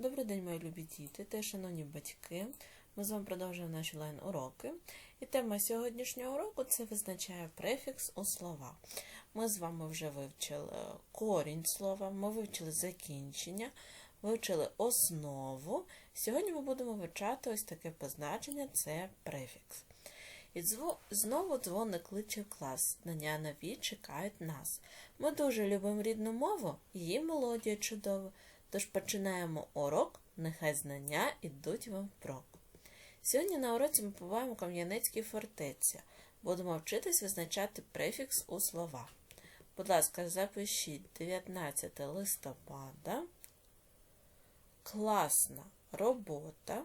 Добрий день, мої любі діти та шановні батьки. Ми з вами продовжуємо наші лайн-уроки. І тема сьогоднішнього уроку це визначає префікс у слова. Ми з вами вже вивчили корінь слова, ми вивчили закінчення, вивчили основу. Сьогодні ми будемо вивчати ось таке позначення це префікс. І знову дзвоник кличе в клас. Знання нові чекають нас. Ми дуже любимо рідну мову, її мелодія чудова. Тож починаємо урок, нехай знання ідуть вам впрок. Сьогодні на уроці ми побуваємо Кам'янецькій фортеці. Будемо вчитись визначати префікс у слова. Будь ласка, запишіть 19 листопада. Класна робота.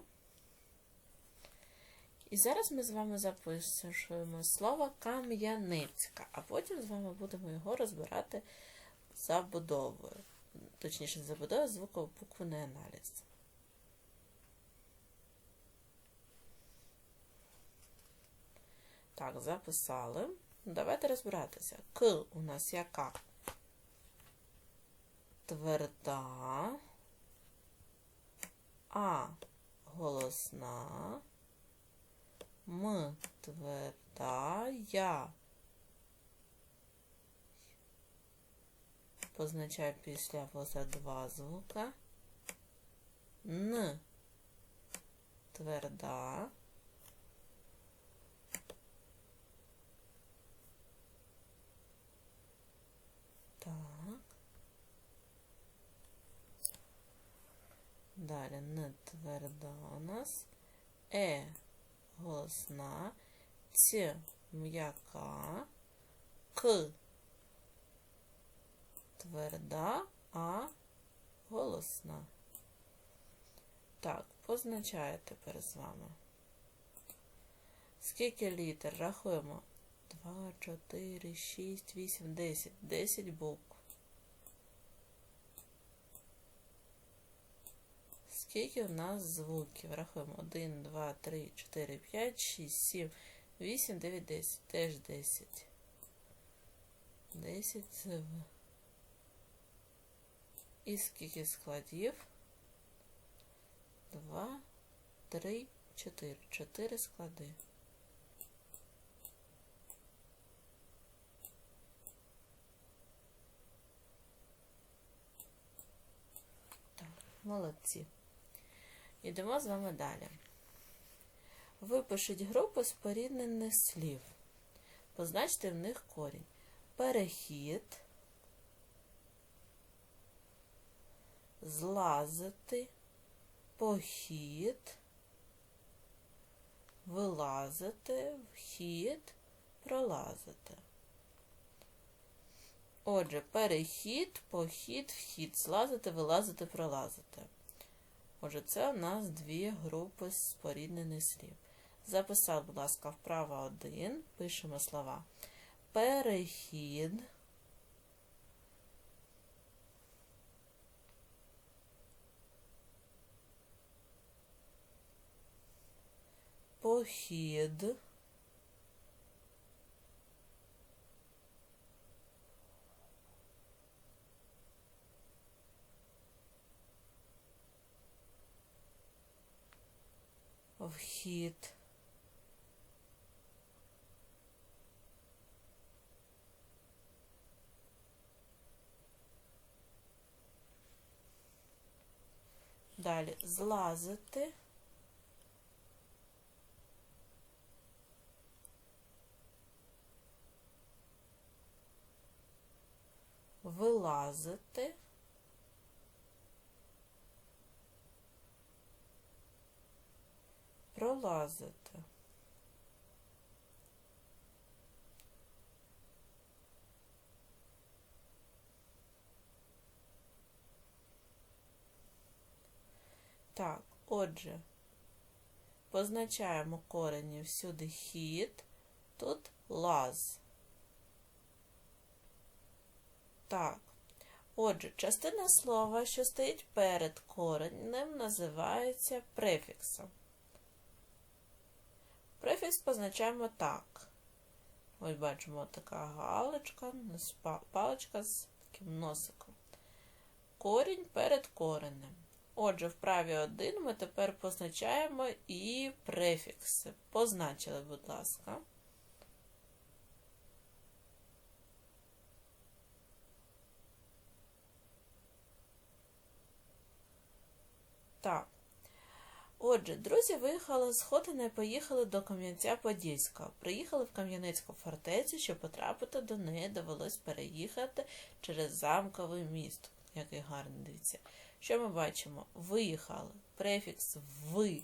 І зараз ми з вами записуємо слово Кам'янецька, а потім з вами будемо його розбирати забудовою. Точніше, не забудовою, звуково-буквений аналіз. Так, записали. Давайте розбиратися. К у нас яка? Тверда. А голосна. М тверда. Я. Позначаю після вуза два звука. Н. Тверда. Так. Далі Н тверда у нас. Е голосна. Ц м'яка. К тверда, а голосна. Так, позначаю тепер з вами. Скільки літер? Рахуємо. 2, 4, 6, 8, 10. 10 букв. Скільки в нас звуків? Рахуємо. 1, 2, 3, 4, 5, 6, 7, 8, 9, 10. Теж 10. 10 звуків. І скільки складів? 2, 3, 4. 4 склади. Так, молодці. Йдемо з вами далі. Випишіть групу споріднених слів. Позначте в них корінь. Перехід. Злазити, похід, вилазити, вхід, пролазити. Отже, перехід, похід, вхід, злазити, вилазити, пролазити. Отже, це у нас дві групи споріднених слів. Записав, будь ласка, вправо один, пишемо слова. Перехід. Похід. Вхід. Далі злазити. Вилазити. Пролазити. Так, отже, позначаємо корені всюди хід, тут лаз. Так. Отже, частина слова, що стоїть перед коренем, називається префіксом. Префікс позначаємо так. Ось бачимо така галочка, паличка з таким носиком. Корінь перед коренем. Отже, в праві 1 ми тепер позначаємо і префікси. Позначили, будь ласка. Так. Отже, друзі виїхали з Хотина і поїхали до Кам'янця-Подільського. Приїхали в Кам'янецьку фортецю, щоб потрапити до неї довелось переїхати через замковий міст. Який гарний дивіться. Що ми бачимо? Виїхали. Префікс ви.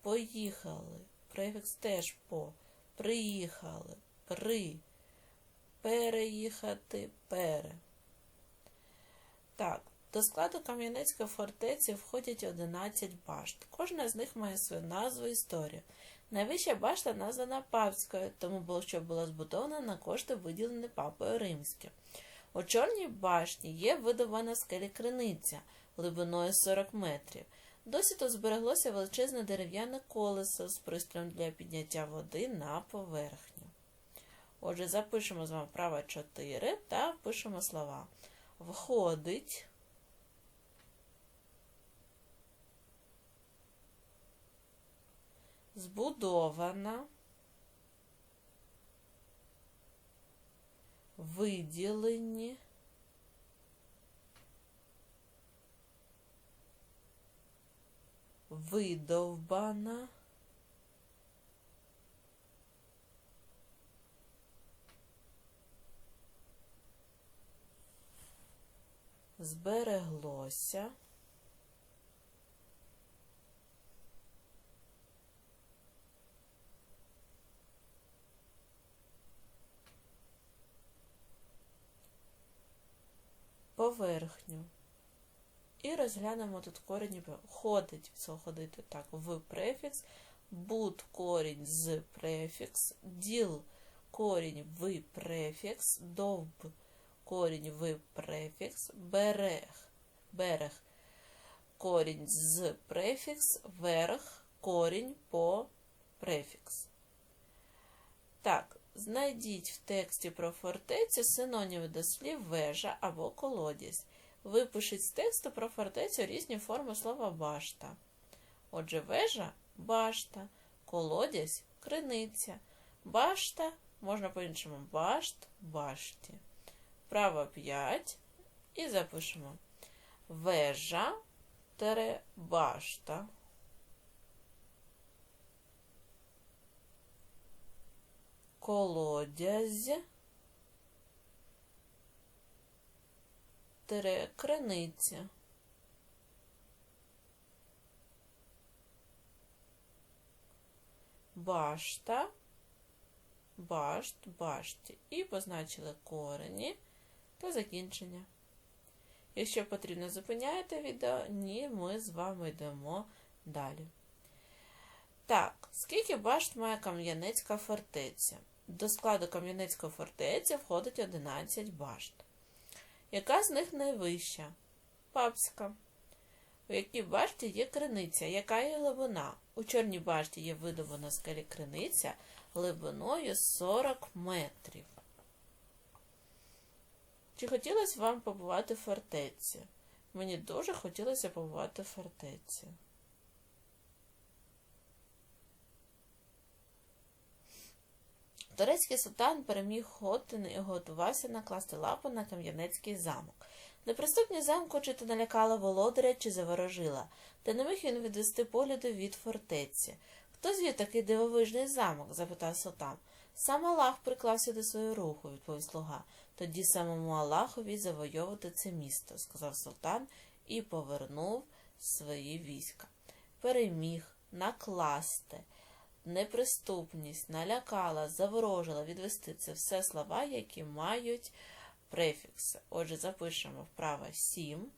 Поїхали. Префікс теж по. Приїхали. При. Переїхати. Пере. Так. До складу Кам'янецької фортеці входять 11 башт. Кожна з них має свою назву і історію. Найвища башта названа Папською, тому що була збудована на кошти, виділені папою римським. У Чорній башні є видобана скелі криниця глибиною 40 метрів. Досі тут збереглося величезне дерев'яне колесо з пристроєм для підняття води на поверхню. Отже, запишемо з вами право 4 та пишемо слова. Входить. Збудована. Виділені. Видовбана. Збереглося. Поверхню. І розглянемо тут корінь ходить, ходити так, в префікс, буд корінь з префікс, діл корінь в префікс, довб корінь в префікс, берег, берег корінь з префікс, верх корінь по префікс. Так, знайдіть в тексті про фортецю синоніми до слів вежа або колодязь. Випишіть з тексту про фортецю різні форми слова башта. Отже, вежа башта, колодязь криниця, башта можна по-іншому башт, башті. Право 5 і запишемо вежа тере башта. Колодязь тире криниця. Башта, башт, башті. І позначили корені та закінчення. Якщо потрібно, зупиняєте відео, ні, ми з вами йдемо далі. Так, скільки башт має Кам'янецька фортеця? До складу Кам'янецької фортеці входить 11 башт. Яка з них найвища? Папська. У якій башті є криниця? Яка є глибина? У чорній башті є видобана скелі криниця глибиною 40 метрів. Чи хотілося вам побувати в фортеці? Мені дуже хотілося побувати в фортеці. Турецький султан переміг Хотин і готувався накласти лапу на Кам'янецький замок. Неприступність замку чи то налякала володаря, чи заворожила, та не міг він відвести погляду від фортеці. Хто звів такий дивовижний замок? запитав султан. Сам Аллах приклав сюди свою руху, відповів слуга. Тоді самому Аллахові завойовувати це місто, сказав султан і повернув свої війська. Переміг накласти неприступність, налякала, заворожила, відвести це все слова, які мають префікси. Отже, запишемо вправо 7.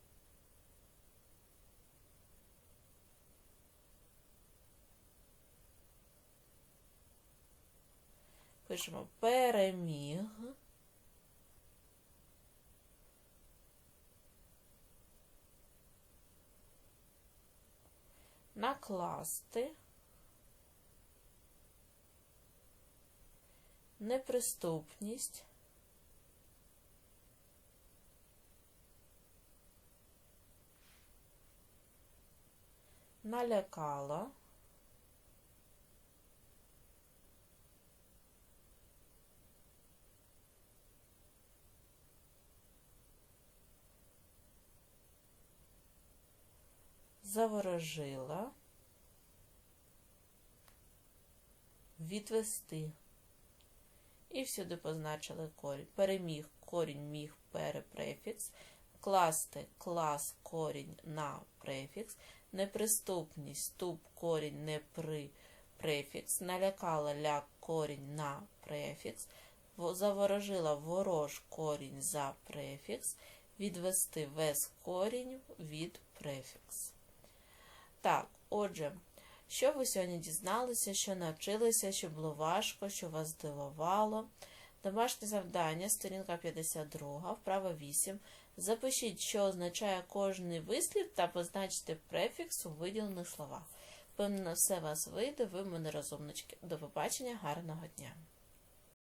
Пишемо переміг. Накласти. Неприступність, налякала, заворожила, відвести. І всюди позначили корінь. Переміг корінь міг перепрефікс, класти клас корінь на префікс, неприступність ступ корінь не при префікс, налякала ляк корінь на префікс, заворожила ворож корінь за префікс, відвести вес корінь від префікс. Так, отже, що ви сьогодні дізналися, що навчилися, що було важко, що вас здивувало? Домашнє завдання, сторінка 52, вправа 8. Запишіть, що означає кожний вислів та позначте префікс у виділених словах. Певно, все вас вийде, ви мене розумнички. До побачення, гарного дня!